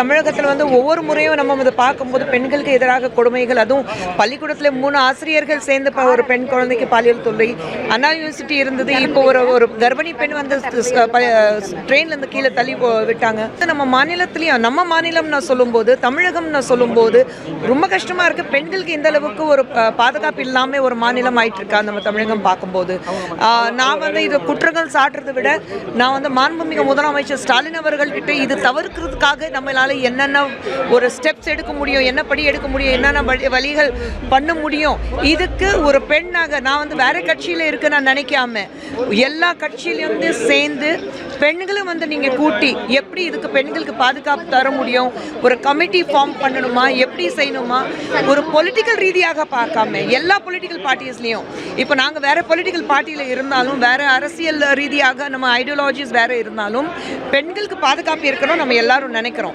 தமிழகத்தில் வந்து ஒவ்வொரு முறையும் நம்ம இதை பார்க்கும்போது பெண்களுக்கு எதிராக கொடுமைகள் அதுவும் பள்ளிக்கூடத்தில் மூணு ஆசிரியர்கள் சேர்ந்து ஒரு பெண் குழந்தைக்கு பாலியல் தொல்லை அண்ணா யூனிவர்சிட்டி இருந்தது இப்போ ஒரு ஒரு கர்ப்பிணி பெண் வந்து ட்ரெயின்லேருந்து கீழே தள்ளி போ- விட்டாங்க. நம்ம மாநிலத்திலையும் நம்ம மாநிலம் நான் சொல்லும்போது தமிழகம் நான் சொல்லும்போது ரொம்ப கஷ்டமாக இருக்குது பெண்களுக்கு இந்த அளவுக்கு ஒரு பாதுகாப்பு இல்லாமல் ஒரு மாநிலம் ஆயிட்டு இருக்கா நம்ம தமிழகம் பார்க்கும்போது. நான் வந்து இது குற்றங்கள் சாட்டுறதை விட நான் வந்து மாண்புமிகு முதலமைச்சர் ஸ்டாலின் அவர்கள்கிட்ட இது தவிர்க்கிறதுக்காக நம்மளால என்னென்ன ஒரு ஸ்டெப்ஸ் எடுக்க முடியும் என்ன படி எடுக்க முடியும் என்னென்ன வழி- வழிகள் பண்ண முடியும் இதுக்கு ஒரு பெண்ணாக நான் வந்து வேறு கட்சியில் இருக்க நான் நினைக்காம எல்லா கட்சியிலையும் வந்து சேர்ந்து பெண்களும் வந்து நீங்கள் கூட்டி எப்படி இதுக்கு பெண்களுக்கு பாதுகாப்பு தர முடியும் ஒரு கமிட்டி ஃபார்ம் பண்ணணுமா எப்படி செய்யணுமா ஒரு பொலிட்டிக்கல் ரீதியாக பார்க்காம எல்லா பொலிட்டிக்கல் பார்ட்டிஸ்லேயும் இப்போ நாங்கள் வேறு பொலிட்டிக்கல் பார்ட்டியில் இருந்தாலும் வேறு அரசியல் ரீதியாக நம்ம ஐடியாலஜிஸ் வேறு இருந்தாலும் பெண்களுக்கு பாதுகாப்பு இருக்கணும் நம்ம எல்லாரும் நினைக்கிறோம்.